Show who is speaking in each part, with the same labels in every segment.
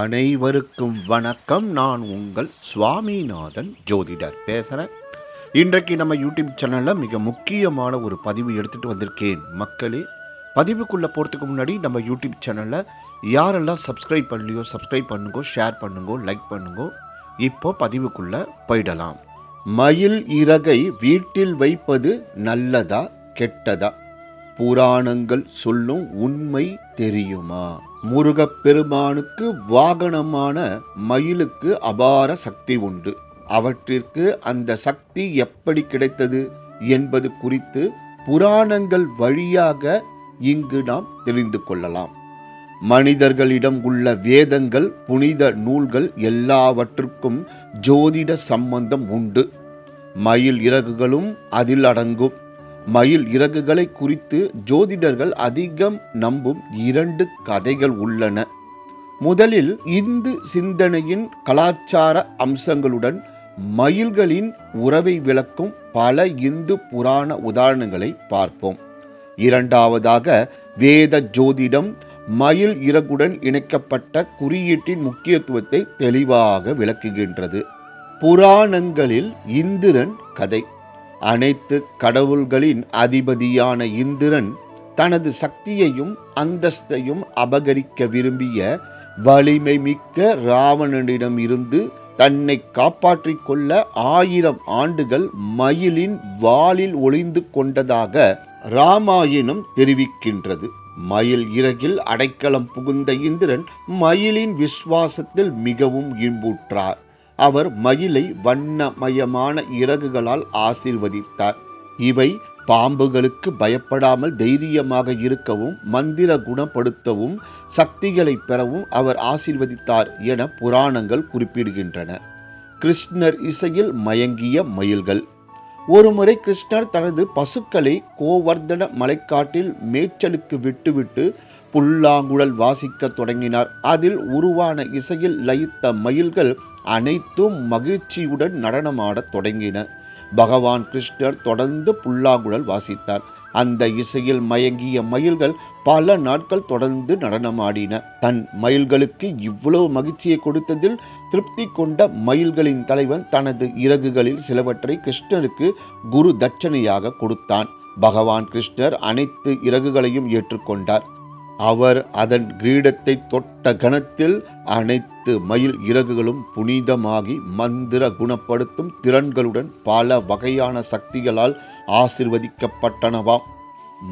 Speaker 1: அனைவருக்கும் வணக்கம். நான் உங்கள் சுவாமிநாதன் ஜோதிடர் பேசுகிறேன் இன்றைக்கு நம்ம யூடியூப் சேனலில் மிக முக்கியமான ஒரு பதிவு எடுத்துகிட்டு வந்திருக்கேன். மக்களே பதிவுக்குள்ளே போகிறதுக்கு முன்னாடி நம்ம யூடியூப் சேனலில் யாரெல்லாம் சப்ஸ்கிரைப் பண்ணலையோ சப்ஸ்கிரைப் பண்ணுங்கோ ஷேர் பண்ணுங்க லைக் பண்ணுங்கோ இப்போ பதிவுக்குள்ளே போயிடலாம். மயில் இறகை வீட்டில் வைப்பது நல்லதா கெட்டதா? புராணங்கள் சொல்லும் உண்மை தெரியுமா? முருகப்பெருமானுக்கு வாகனமான மயிலுக்கு அபார சக்தி உண்டு. அவற்றிற்கு அந்த சக்தி எப்படி கிடைத்தது என்பது குறித்து புராணங்கள் வழியாக இங்கு நாம் தெரிந்து கொள்ளலாம். மனிதர்களிடம் உள்ள வேதங்கள் புனித நூல்கள் எல்லாவற்றுக்கும் ஜோதிட சம்பந்தம் உண்டு. மயில் இறகுகளும் அதில் அடங்கும். மயில் இறகுகளை குறித்து ஜோதிடர்கள் அதிகம் நம்பும் இரண்டு கதைகள் உள்ளன. முதலில் இந்து சிந்தனையின் கலாச்சார அம்சங்களுடன் மயில்களின் உறவை விளக்கும் பல இந்து புராண உதாரணங்களை பார்ப்போம். இரண்டாவதாக வேத ஜோதிடம் மயில் இறகுடன் இணைக்கப்பட்ட குறியீட்டின் முக்கியத்துவத்தை தெளிவாக விளக்குகின்றது. புராணங்களில் இந்திரன் கதை. அனைத்து கடவுள்களின் அதிபதியான இந்திரன் தனது சக்தியையும் அந்தஸ்தையும் அபகரிக்க விரும்பிய வலிமை மிக்க ராவணனிடம் இருந்து தன்னை காப்பாற்றிக் கொள்ள ஆயிரம் ஆண்டுகள் மயிலின் வாளில் ஒளிந்து கொண்டதாக ராமாயணம் தெரிவிக்கின்றது. மயில் இறகில் அடைக்கலம் புகுந்த இந்திரன் மயிலின் விசுவாசத்தில் மிகவும் இன்புற்றார். அவர் மயிலை வண்ணமயமான இறகுகளால் ஆசீர்வதித்தார். இவை பாம்புகளுக்கு பயப்படாமல் தைரியமாக இருக்கவும் மந்திர குணப்படுத்தவும் சக்திகளை பெறவும் அவர் ஆசீர்வதித்தார் என புராணங்கள் குறிப்பிடுகின்றன. கிருஷ்ணர் இசையில் மயங்கிய மயில்கள். ஒருமுறை கிருஷ்ணர் தனது பசுக்களை கோவர்தன மலைக்காட்டில் மேய்ச்சலுக்கு விட்டுவிட்டு புல்லாங்குழல் வாசிக்க தொடங்கினார். அதில் உருவான இசையில் லயித்த மயில்கள் அனைத்தும் மகிழ்ச்சியுடன் நடனமாடத் தொடங்கின. பகவான் கிருஷ்ணர் தொடர்ந்து புல்லாங்குழல் வாசித்தார். அந்த இசையில் மயங்கிய மயில்கள் பல நாட்கள் தொடர்ந்து நடனமாடின. தன் மயில்களுக்கு இவ்வளவு மகிழ்ச்சியை கொடுத்ததில் திருப்தி கொண்ட மயில்களின் தலைவன் தனது இறகுகளில் சிலவற்றை கிருஷ்ணருக்கு குரு தட்சணையாக கொடுத்தான். பகவான் கிருஷ்ணர் அனைத்து இறகுகளையும் ஏற்றுக்கொண்டார். அவர் அதன் கிரீடத்தை தொட்ட கணத்தில் அனைத்து மயில் இறகுகளும் புனிதமாகி மந்திர குணப்படுத்தும் திறன்களுடன் பல வகையான சக்திகளால் ஆசிர்வதிக்கப்பட்டனவாம்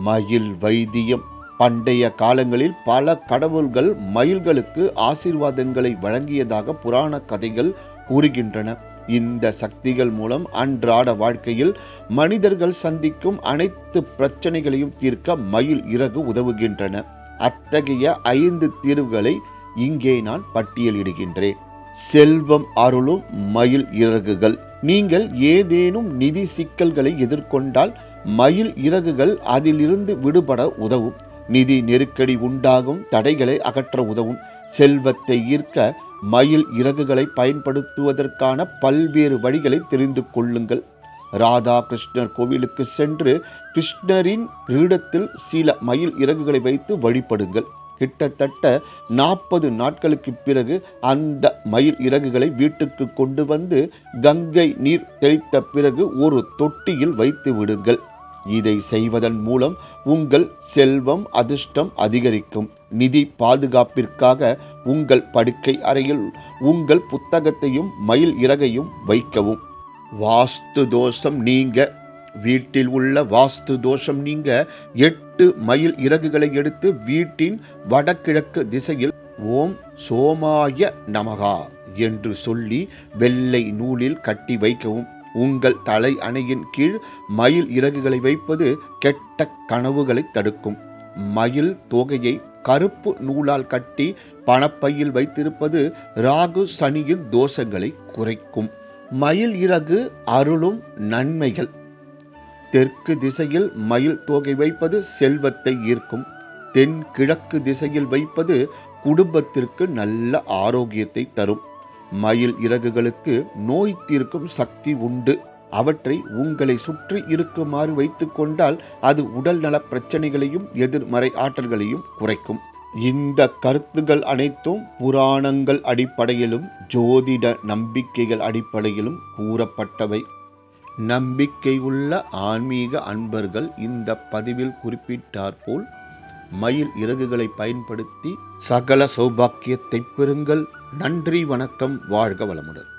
Speaker 1: மயில் வைத்தியம். பண்டைய காலங்களில் பல கடவுள்கள் மயில்களுக்கு ஆசீர்வாதங்களை வழங்கியதாக புராண கதைகள் கூறுகின்றன. இந்த சக்திகள் மூலம் அன்றாட வாழ்க்கையில் மனிதர்கள் சந்திக்கும் அனைத்து பிரச்சனைகளையும் தீர்க்க மயில் இறகு உதவுகின்றன. அத்தகைய ஐந்து தீர்வுகளை இங்கே நான் பட்டியலிடுகின்றேன். செல்வம் அருளும் மயில் இறகுகள். நீங்கள் ஏதேனும் நிதி சிக்கல்களை எதிர்கொண்டால் மயில் இறகுகள் அதிலிருந்து விடுபட உதவும். நிதி நெருக்கடி உண்டாகும் தடைகளை அகற்ற உதவும். செல்வத்தை ஈர்க்க மயில் இறகுகளை பயன்படுத்துவதற்கான பல்வேறு வழிகளை தெரிந்து கொள்ளுங்கள். ராதா கிருஷ்ணர் கோவிலுக்கு சென்று கிருஷ்ணரின் கிரீடத்தில் சில மயில் இறகுகளை வைத்து வழிபடுங்கள். கிட்டத்தட்ட நாற்பது நாட்களுக்கு பிறகு அந்த மயில் இறகுகளை வீட்டுக்கு கொண்டு வந்து கங்கை நீர் தெளித்த பிறகு ஒரு தொட்டியில் வைத்து விடுங்கள். இதை செய்வதன் மூலம் உங்கள் செல்வம் அதிர்ஷ்டம் அதிகரிக்கும். நிதி பாதுகாப்பிற்காக உங்கள் படுக்கை அறையில் உங்கள் புத்தகத்தையும் மயில் இறகையும் வைக்கவும். வாஸ்து தோஷம் நீங்க. வீட்டில் உள்ள வாஸ்து தோஷம் நீங்க. எட்டு மயில் இறகுகளை எடுத்து வீட்டின் வடகிழக்கு திசையில் ஓம் சோமாய நமகா என்று சொல்லி வெள்ளை நூலில் கட்டி வைக்கவும். உங்கள் தலை அணையின் கீழ் மயில் இறகுகளை வைப்பது கெட்ட கனவுகளை தடுக்கும். மயில் தொகையை கருப்பு நூலால் கட்டி பணப்பையில் வைத்திருப்பது ராகு சனியின் தோஷங்களை குறைக்கும். மயில் இறகு அருளும் நன்மைகள். தெற்கு திசையில் மயில் தோகை வைப்பது செல்வத்தை ஈர்க்கும். தென் கிழக்கு திசையில் வைப்பது குடும்பத்திற்கு நல்ல ஆரோக்கியத்தை தரும். மயில் இறகுகளுக்கு நோய் தீர்க்கும் சக்தி உண்டு. அவற்றை உங்களை சுற்றி இருக்குமாறு வைத்துக்கொண்டால் அது உடல் நல பிரச்சனைகளையும் எதிர்மறை ஆற்றல்களையும் குறைக்கும். இந்த கருத்துகள் அனைத்தும் புராணங்கள் அடிப்படையிலும் ஜோதிட நம்பிக்கைகள் அடிப்படையிலும் கூறப்பட்டவை. நம்பிக்கை உள்ள ஆன்மீக அன்பர்கள் இந்த பதிவில் குறிப்பிட்டாற்போல் மயில் இறகுகளை பயன்படுத்தி சகல சௌபாக்கியத்தை பெறுங்கள். நன்றி வணக்கம் வாழ்க வளமுடன்.